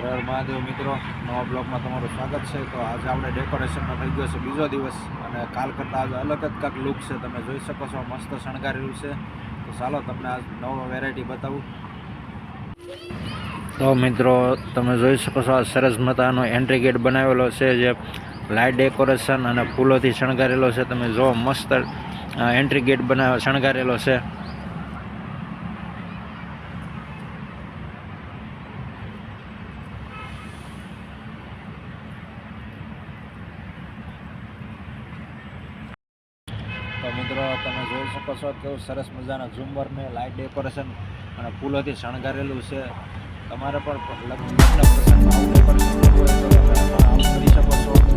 હર મહાદેવ મિત્રો, નવા બ્લોગમાં તમારું સ્વાગત છે. તો આજે આપણે ડેકોરેશનનો થઈ ગયો છે બીજો દિવસ અને કાલ કરતાં આજે અલગ જ કાંક લુક છે. તમે જોઈ શકો છો, મસ્ત શણગારેલું છે. તો ચાલો તમને આજ નવો વેરાયટી બતાવું. તો મિત્રો, તમે જોઈ શકો છો આ સરસ મજાનો એન્ટ્રી ગેટ બનાવેલો છે, જે લાઇટ ડેકોરેશન અને ફૂલોથી શણગારેલો છે. તમે જો મસ્ત એન્ટ્રી ગેટ બનાવ, શણગારેલો છે તો મિત્રો તમે જોઈ શકો છો. કેવું સરસ મજાના ઝુમ્મરને લાઇટ ડેકોરેશન અને ફૂલોથી શણગારેલું છે. તમારે પણ લગ્ન પ્રસંગમાં કરી શકો છો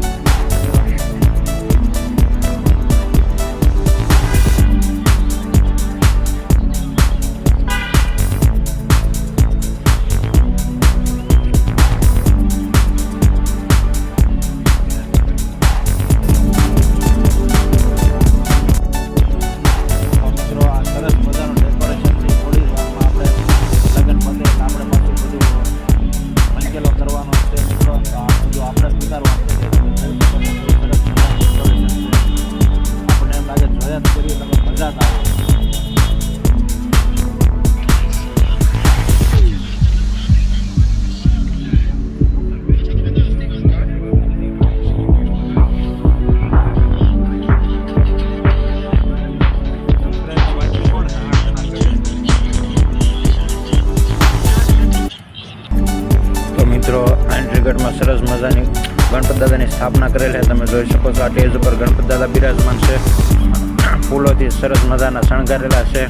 સરસ મજાની ગણપત દાદાની સ્થાપના કરેલ છે. તમે જોઈ શકો છો આ સ્ટેજ ઉપર ગણપત દાદા બિરાજમાન છે. ફૂલોથી સરસ મજાના શણગારેલા છે.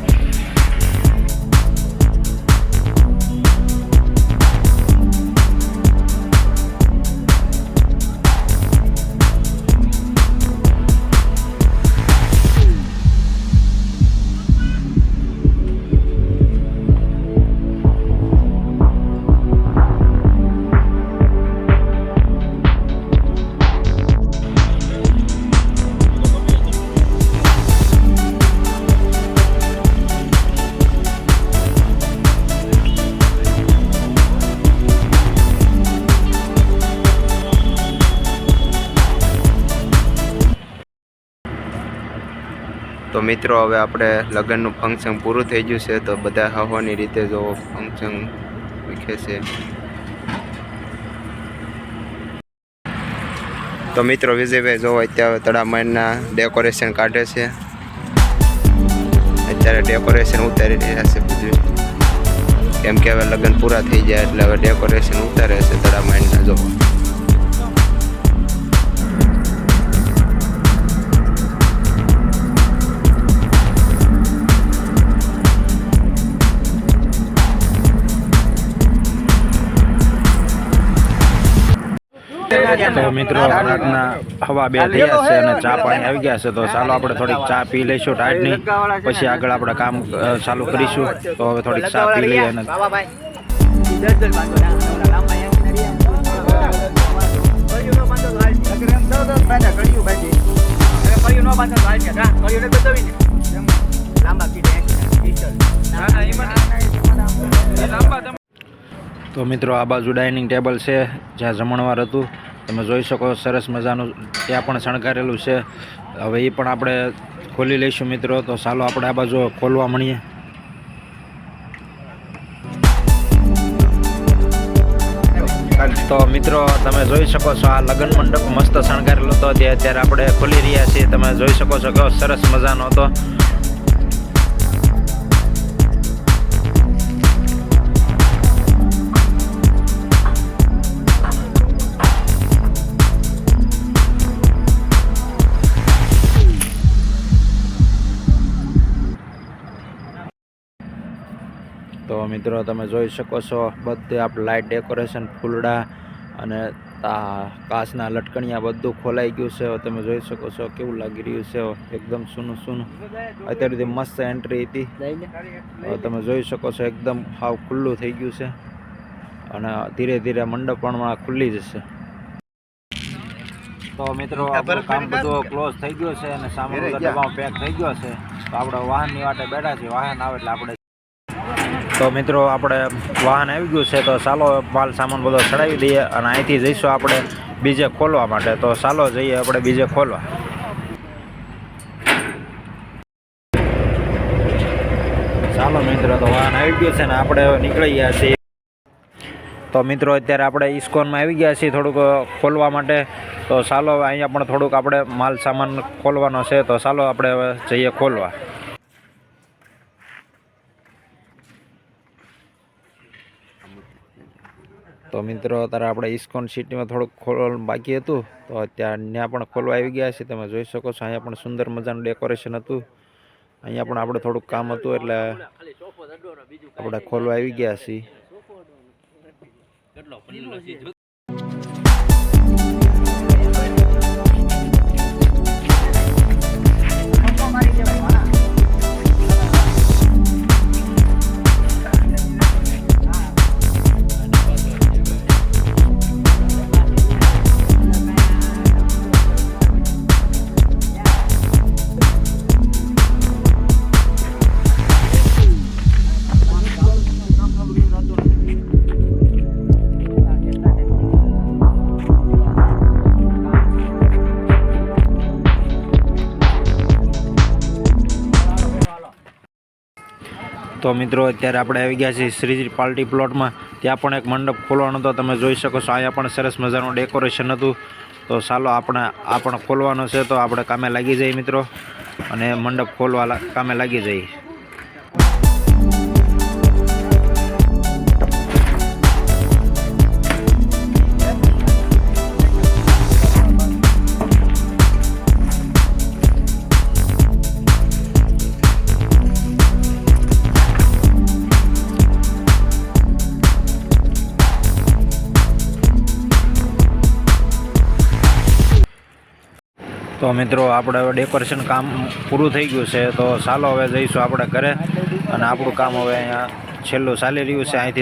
મિત્રો, હવે આપણે લગ્નનું ફંક્શન પૂરું થઈ ગયું છે, તો બધા હવાની રીતે જો ફંક્શન વિખે છે. તો મિત્રો, વિજયભાઈ જો અત્યારે તળામાઈના ડેકોરેશન કાઢે છે. અત્યારે ડેકોરેશન ઉતારી રહ્યા છે બધું. કેમ કે હવે લગ્ન પૂરા થઈ જાય એટલે હવે ડેકોરેશન ઉતારે છે તળામાઈના જો. તો મિત્રો, રાતના હવા બે થયા છે અને ચા પાણી આવી ગયા છે. તો ચાલો આપણે થોડીક ચા પી લઈશું ટાઈટની. પછી આગળ આપણે કામ ચાલુ કરીશું. તો હવે થોડીક ચા પી લઈએ અને તો મિત્રો, આ બાજુ ડાઇનિંગ ટેબલ છે, જ્યાં જમણવાર હતું. તમે જોઈ શકો સરસ મજાનું ત્યાં પણ શણગારેલું છે. હવે એ પણ આપણે ખોલી લઈશું મિત્રો, તો ચાલો આપણે આ બાજુ ખોલવા મળીએ. તો મિત્રો, તમે જોઈ શકો છો આ લગ્ન મંડપ મસ્ત શણગારેલો હતો. જે અત્યારે આપણે ખોલી રહ્યા છીએ. તમે જોઈ શકો છો કેવો સરસ મજાનો હતો. તો મિત્રો તમે જોઈ શકો છો બધે આપણે લાઇટ ડેકોરેશન ફૂલડા અને આ કાચના લટકણિયા બધું ખોલાઈ ગયું છે. તમે જોઈ શકો છો કેવું લાગી રહ્યું છે. એકદમ સૂનું સૂનું. અત્યારે સુધી મસ્ત એન્ટ્રી હતી. તમે જોઈ શકો છો એકદમ હાવ ખુલ્લું થઈ ગયું છે. અને ધીરે ધીરે મંડપ પણ ખુલ્લી જશે તો મિત્રો કામ બધું ક્લોઝ થઈ ગયું છે અને સામે ડબ્બામાં પેક થઈ ગયો છે. તો આપણે વાહનની વાટે બેઠા છીએ. વાહન આવે એટલે આપણે તો મિત્રો આપણે વાહન આવી ગયું છે, તો ચાલો માલ સામાન બધો ચડાવી દઈએ અને અહીંથી જઈશું આપણે બીજે ખોલવા માટે. તો ચાલો જઈએ આપણે બીજે ખોલવા. ચાલો મિત્રો, તો વાહન આવી ગયું છે ને આપણે નીકળી ગયા છીએ. તો મિત્રો, અત્યારે આપણે ઇસ્કોનમાં આવી ગયા છીએ થોડુંક ખોલવા માટે. તો ચાલો અહીંયા પણ થોડુંક આપણે માલ સામાન ખોલવાનો છે, તો ચાલો આપણે જઈએ ખોલવા. તો મિત્રો, અત્યારે આપણે ઇસ્કોન સિટીમાં થોડુંક ખોલવાનું બાકી હતું. તો અત્યારે ત્યાં પણ ખોલવા આવી ગયા છે. તમે જોઈ શકો છો, અહીંયા પણ સુંદર મજાનું ડેકોરેશન હતું. અહીંયા પણ આપણે થોડુંક કામ હતું, એટલે આપણે ખોલવા આવી ગયા છીએ. તો મિત્રો, અત્યારે આપણે આવી ગયા છીએ શ્રીજી પાર્ટી પ્લોટમાં. ત્યાં પણ એક મંડપ ખોલવાનો હતો, તમે જોઈ શકો છો. અહીંયા પણ સરસ મજાનું ડેકોરેશન હતું. તો ચાલો આપણે આ પણ ખોલવાનો છે, તો આપણે કામે લાગી જઈએ મિત્રો. અને મંડપ ખોલવા કામે લાગી જઈએ. તો મિત્રો, આપણે હવે ડેકોરેશન કામ પૂરું થઈ ગયું છે, તો ચાલો હવે જઈશું આપણે ઘરે. અને આપણું કામ હવે અહીંયા છેલ્લું ચાલી રહ્યું છે, અહીંથી